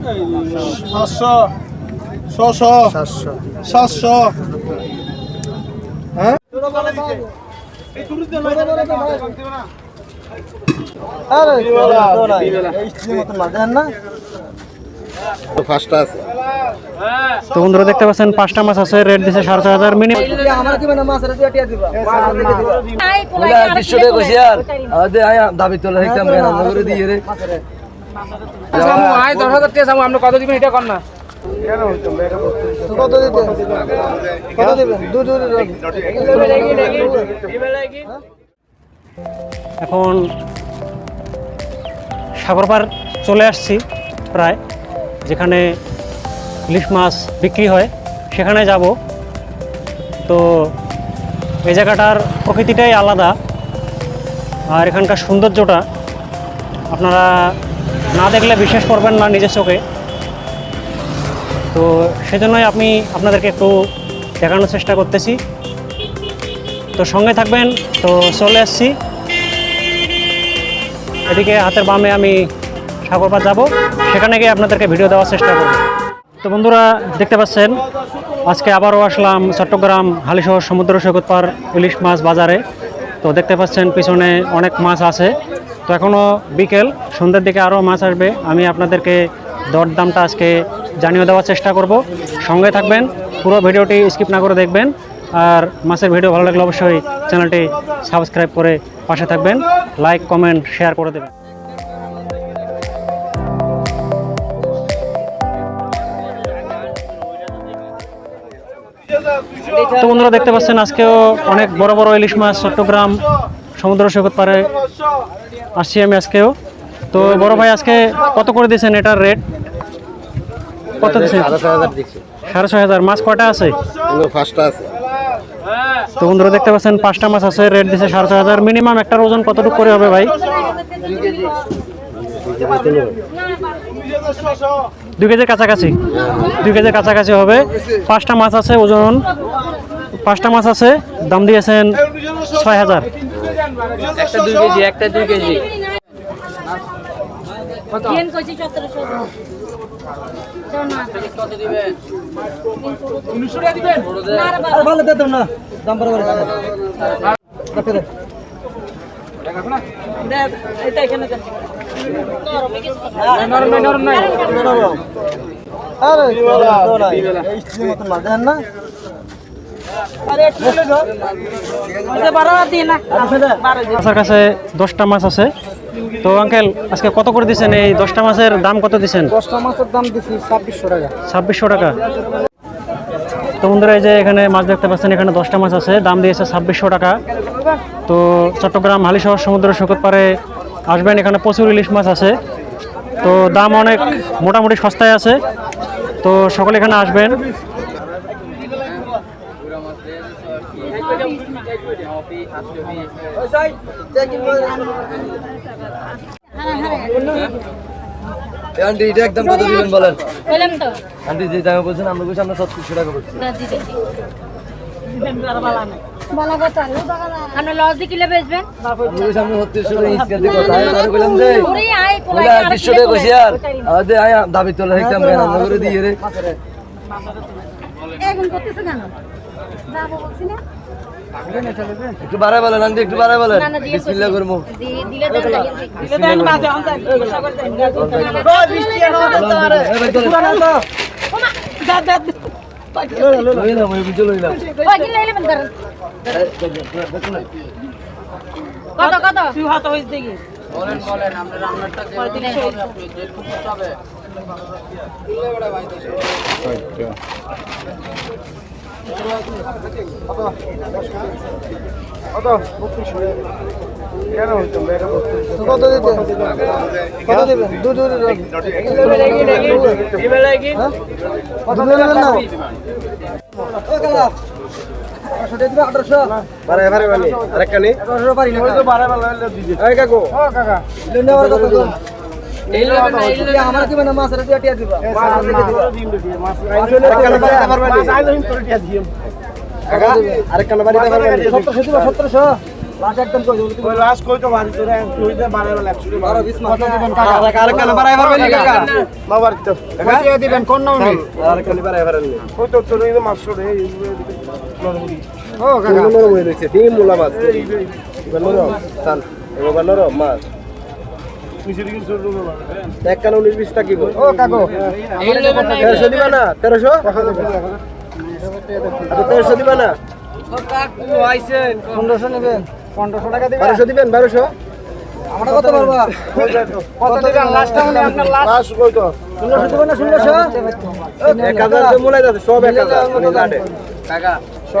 সাতশো ছশো সাতশো। সাতশো। হ্যাঁ? তো বন্ধুরা দেখতে পাচ্ছেন পাঁচটা মাছ আছে রেট দিছে সাড়ে ছয় হাজার মিনিমাম আমার দিবে। তোলা দেখতাম আয় দশ হাজার টাকা সামু আপনি কত দিবেন এটা কর না? কত দিতে? কত দিবেন? দু দু এখন সাগরপার চলে আসছি প্রায় যেখানে ইলিশ মাছ বিক্রি হয় সেখানে যাব। তো এই জায়গাটার প্রকৃতিটাই আলাদা আর এখানকার সৌন্দর্যটা আপনারা না দেখলে বিশ্বাস করবেন না নিজের চোখে। তো সেজন্যই আমি আপনাদেরকে একটু দেখানোর চেষ্টা করতেছি। তো সঙ্গে থাকবেন, তো চলে আসছি। এদিকে হাতের বামে আমি সাগরপাত যাব, সেখানে গিয়ে আপনাদেরকে ভিডিও দেওয়ার চেষ্টা করব। তো বন্ধুরা, দেখতে পাচ্ছেন, আজকে আবারও আসলাম চট্টগ্রাম হালিশহর সমুদ্র সৈকত পার ইলিশ মাছ বাজারে। তো দেখতে পাচ্ছেন, পিছনে অনেক মাছ আছে। তো এখনও বিকেল, সন্ধ্যের দিকে আরও মাছ আসবে। আমি আপনাদেরকে দরদামটা আজকে জানিয়ে দেওয়ার চেষ্টা করব। সঙ্গে থাকবেন, পুরো ভিডিওটি স্কিপ না করে দেখবেন। আর মাছের ভিডিও ভালো লাগলে অবশ্যই চ্যানেলটি সাবস্ক্রাইব করে পাশে থাকবেন। লাইক, কমেন্ট, শেয়ার করে দেবেন। তো বন্ধুরা দেখতে পাচ্ছেন, আজকেও অনেক বড় বড় ইলিশ মাছ, চট্টগ্রাম সমুদ্র সৈকত পারে আসছি আমি আজকেও। তো বড় ভাই আজকে কত করে দিয়েছেন এটার রেট কত দিয়েছেন? সাড়ে ছয় হাজার মাছ কয়টা আছে? তো বন্ধুরা দেখতে পাচ্ছেন পাঁচটা মাছ আছে রেট দিছে সাড়ে ছয় হাজার। মিনিমাম একটার ওজন কতটুকু করে হবে ভাই? দুই কেজির কাছাকাছি। দুই কেজির কাছাকাছি হবে। পাঁচটা মাছ আছে ওজন। পাঁচটা মাছ আছে দাম দিয়েছেন ছয় হাজার। একটা দুই কেজি একটা দুই কেজি। yen কইছি 1700 দাও না কত দিবেন ভালো দিতাম দাম বরাবর আরে না? এটা 12 দিন না 12 দিন মাছের কাছে দশটা মাছ আছে। তো আঙ্কেল আজকে কত করে দিচ্ছেন এই দশটা মাছের দাম কত দিচ্ছেন দশটা মাছের দাম দিছি ছাব্বিশশো টাকা। ছাব্বিশশো টাকা। তো বন্ধুরা এই যে এখানে মাছ দেখতে পাচ্ছেন এখানে দশটা মাছ আছে। দাম দিয়েছে ছাব্বিশশো টাকা। তো চট্টগ্রাম হালিশহর সমুদ্র সৈকত পারে আসবেন। এখানে প্রচুর ইলিশ মাছ আছে। তো দাম অনেক মোটামুটি সস্তায় আছে। তো সকলে এখানে আসবেন। আন্টি এটা একদম কত দিবেন বলেন? বললাম তো। আন্টি যে দামে বলছেন আমরা বলছি আমরা ছত্রিশশো টাকা বলছি দাবি তোলা করে দিয়ে রে এখন করতেছ কেন? যাব বলছি না। একটু বাড়ায় বলেন আন্টি একটু বাড়ায় বলেন। বিসমিল্লাহ করব। কত কত? তুই হাত হইছ দেখি। বলেন বলেন আমরা রান্নাটা হবে কত কেন কত দিতে কত দিবেন দু দু? কত দিবেন না আরেকটা নেই পারি না কাকু কাকা সতেরোশো দিবা। সতেরোশো লাস্ট একদম কই দিবি ওই লাস্ট কই তো বাড়ি তোরা তুই দে বাড়ি বেলা 100 টাকা বারো বিশ মাস আর কেন বাড়াই পারবেন নি কাকা। মা বাড়ি তো। কত দিবেন? কোন নাম নি আর কেন বাড়াই পারেন নি কই তো তোর এই মাছড় এই ও কাকা। হয়ে ডিম মুলা মাছ। এবার মাছ। এক কান উনিশ বিশ টাকি গো ও কাকু। তেরোশো দিবা না? তেরোশো? তেরোশো দিবা না? পনেরোশো নেবেন। পনেরোশো টাকা দিবেন? বারোশো দিবেন? বারোশো? আমরা কত পারবা কত দিবেন? লাস্ট টাইম আপনার লাস্ট কই ষোলোশো দিবেন না ষোলোশো? এক হাজার যাচ্ছে সব এক হাজার। আচ্ছা,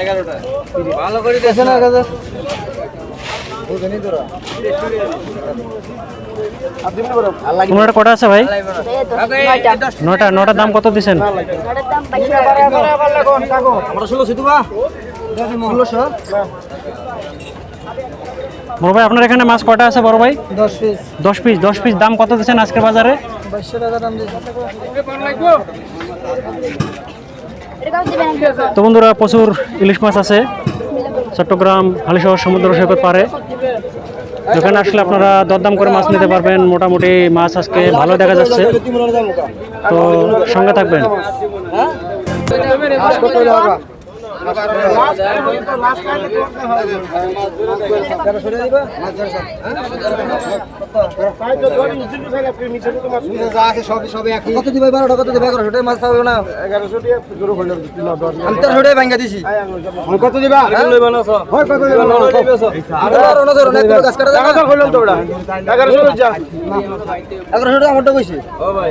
এগারোটা। ভালো করে না পনেরোটা কটা আছে ভাই? নটা নটার দাম কত দিচ্ছেন বড় ভাই আপনার এখানে মাছ কটা আছে বড় ভাই? দশ পিস। দশ পিস দশ পিস দাম কত দিচ্ছেন আজকের বাজারে? বাইশশো টাকা দাম তো বন্ধুরা, প্রচুর ইলিশ মাছ আছে। চট্টগ্রাম, হালিশহর, সমুদ্র সৈকত পারে যেখানে আসলে আপনারা দরদাম করে মাছ নিতে পারবেন। মোটামুটি মাছ আজকে ভালো দেখা যাচ্ছে। তো সঙ্গে থাকবেন। কত দিবে বারোটা কত দিবে এগারোশো টাকা। মাছ পাবে না আমি টাকা। ভাঙ্গা দিছি কত দিবা হয় এগারোশো এগারোশো টাকা। আমারটা কইছি ও ভাই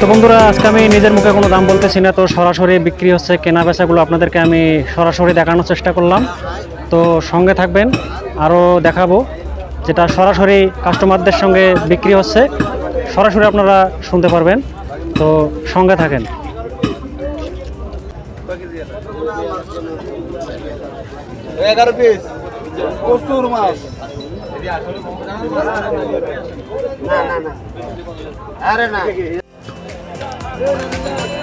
তো বন্ধুরা, আজকে আমি নিজের মুখে কোনো দাম বলতেছি না। তো সরাসরি বিক্রি হচ্ছে কেনা বেচাগুলো আপনাদেরকে আমি সরাসরি দেখানোর চেষ্টা করলাম। তো সঙ্গে থাকবেন, আরও দেখাবো, যেটা সরাসরি কাস্টমারদের সঙ্গে বিক্রি হচ্ছে। সরাসরি আপনারা শুনতে পারবেন। তো সঙ্গে থাকেন। না না। না আরে না